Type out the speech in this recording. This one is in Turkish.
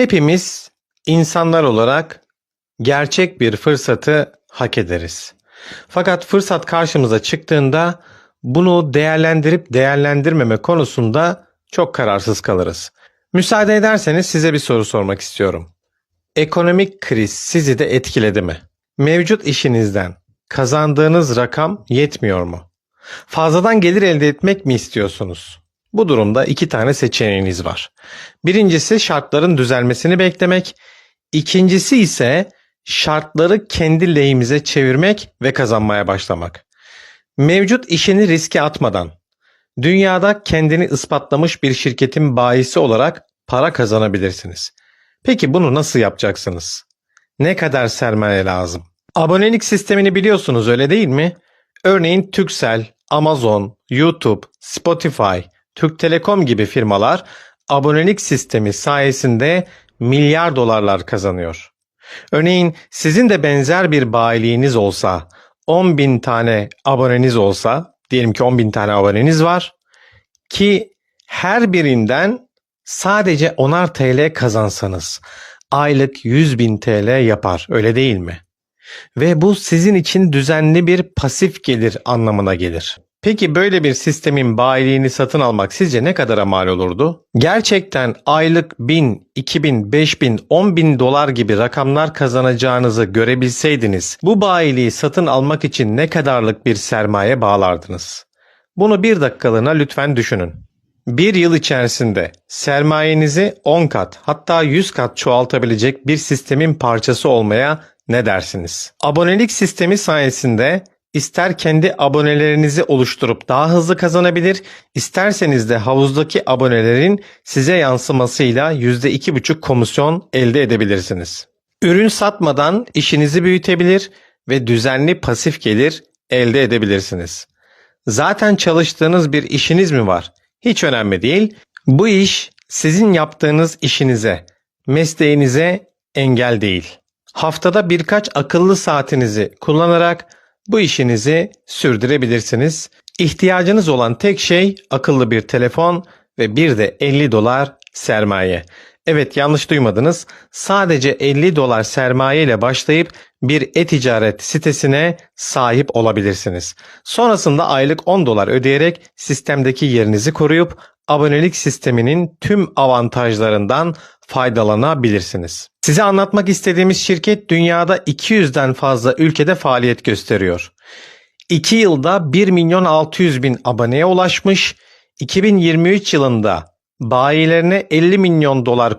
Hepimiz insanlar olarak gerçek bir fırsatı hak ederiz. Fakat fırsat karşımıza çıktığında bunu değerlendirip değerlendirmeme konusunda çok kararsız kalırız. Müsaade ederseniz size bir soru sormak istiyorum. Ekonomik kriz sizi de etkiledi mi? Mevcut işinizden kazandığınız rakam yetmiyor mu? Fazladan gelir elde etmek mi istiyorsunuz? Bu durumda iki tane seçeneğiniz var. Birincisi şartların düzelmesini beklemek, ikincisi ise şartları kendi lehimize çevirmek ve kazanmaya başlamak. Mevcut işini riske atmadan, dünyada kendini ispatlamış bir şirketin bayisi olarak para kazanabilirsiniz. Peki bunu nasıl yapacaksınız? Ne kadar sermaye lazım? Abonelik sistemini biliyorsunuz öyle değil mi? Örneğin Turkcell, Amazon, YouTube, Spotify, Türk Telekom gibi firmalar abonelik sistemi sayesinde milyar dolarlar kazanıyor. Örneğin sizin de benzer bir bayiliğiniz olsa, 10 bin tane aboneniz olsa, diyelim ki 10 bin tane aboneniz var ki her birinden sadece 10'ar TL kazansanız aylık 100 bin TL yapar öyle değil mi? Ve bu sizin için düzenli bir pasif gelir anlamına gelir. Peki böyle bir sistemin bayiliğini satın almak sizce ne kadara mal olurdu? Gerçekten aylık 1000, 2000, 5000, 10 bin dolar gibi rakamlar kazanacağınızı görebilseydiniz bu bayiliği satın almak için ne kadarlık bir sermaye bağlardınız? Bunu bir dakikalığına lütfen düşünün. Bir yıl içerisinde sermayenizi 10 kat hatta 100 kat çoğaltabilecek bir sistemin parçası olmaya ne dersiniz? Abonelik sistemi sayesinde ister kendi abonelerinizi oluşturup daha hızlı kazanabilir, isterseniz de havuzdaki abonelerin size yansımasıyla %2,5 komisyon elde edebilirsiniz. Ürün satmadan işinizi büyütebilir ve düzenli pasif gelir elde edebilirsiniz. Zaten çalıştığınız bir işiniz mi var? Hiç önemli değil. Bu iş sizin yaptığınız işinize, mesleğinize engel değil. Haftada birkaç akıllı saatinizi kullanarak bu işinizi sürdürebilirsiniz. İhtiyacınız olan tek şey akıllı bir telefon ve bir de 50 dolar sermaye. Evet yanlış duymadınız. Sadece 50 dolar sermaye ile başlayıp bir e-ticaret sitesine sahip olabilirsiniz. Sonrasında aylık 10 dolar ödeyerek sistemdeki yerinizi koruyup abonelik sisteminin tüm avantajlarından faydalanabilirsiniz. Size anlatmak istediğimiz şirket dünyada 200'den fazla ülkede faaliyet gösteriyor. 2 yılda 1 milyon 600 bin aboneye ulaşmış, 2023 yılında bayilerine 50 milyon dolar